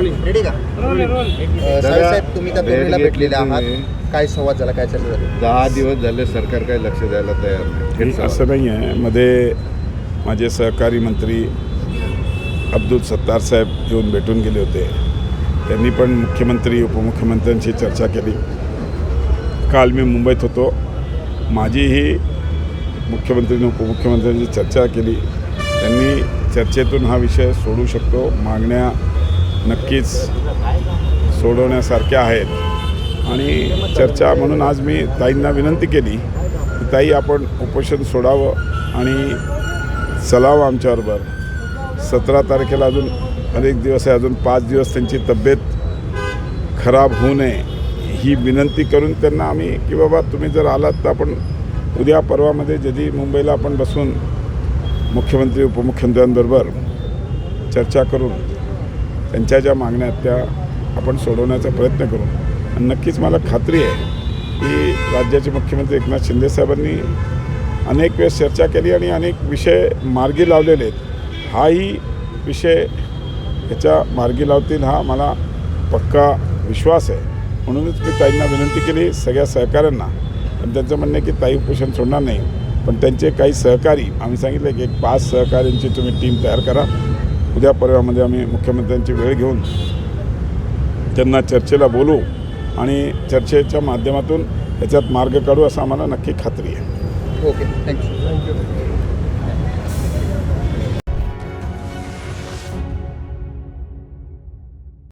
Ready का? अ, साहेब तुम्ही त्या भेटलेले आहात. काय संवाद झाला? काय चालू झालं? दहा दिवस झाले सरकार काही लक्ष द्यायला तयार नाही. असं नाही आहे. मध्ये माझे सहकारी मंत्री अब्दुल सत्तार साहेब येऊन भेटून गेले होते. त्यांनी पण मुख्यमंत्री उपमुख्यमंत्र्यांशी चर्चा केली. काल मी मुंबईत होतो. माझीही मुख्यमंत्री आणि उपमुख्यमंत्र्यांची चर्चा केली. त्यांनी चर्चेतून हा विषय सोडू शकतो. मागण्या नक्कीच सोडवण्यासारख्या आहेत. आणि चर्चा म्हणून आज मी ताईंना विनंती केली की ताई आपण उपोषण सोडावं आणि चलावं आमच्याबरोबर. सतरा तारखेला अजून अनेक दिवस आहे अजून पाच दिवस त्यांची तब्येत खराब होऊ नये ही विनंती करून त्यांना आम्ही की बाबा तुम्ही जर आलात तर आपण उद्या परवामध्ये जधी मुंबईला आपण बसून मुख्यमंत्री उपमुख्यमंत्र्यांबरोबर चर्चा करून त्यांच्या ज्या मागण्या आहेत त्या आपण सोडवण्याचा प्रयत्न करू. आणि नक्कीच मला खात्री आहे की राज्याचे मुख्यमंत्री एकनाथ शिंदेसाहेबांनी अनेक वेळेस चर्चा केली आणि अनेक विषय मार्गी लावलेले आहेत. हाही विषय ह्याच्या मार्गी लावतील हा मला पक्का विश्वास आहे. म्हणूनच मी ताईंना विनंती केली सगळ्या सहकाऱ्यांना. पण त्यांचं म्हणणं आहे की ताई उपोषण सोडणार नाही. पण त्यांचे काही सहकारी आम्ही सांगितलं की एक पाच सहकाऱ्यांची तुम्ही टीम तयार करा. उद्या परवामध्ये आम्ही मुख्यमंत्र्यांची वेळ घेऊन त्यांना चर्चेला बोलू आणि चर्चेच्या माध्यमातून याच्यात मार्ग काढू असं आम्हाला नक्की खात्री आहे. Okay thank you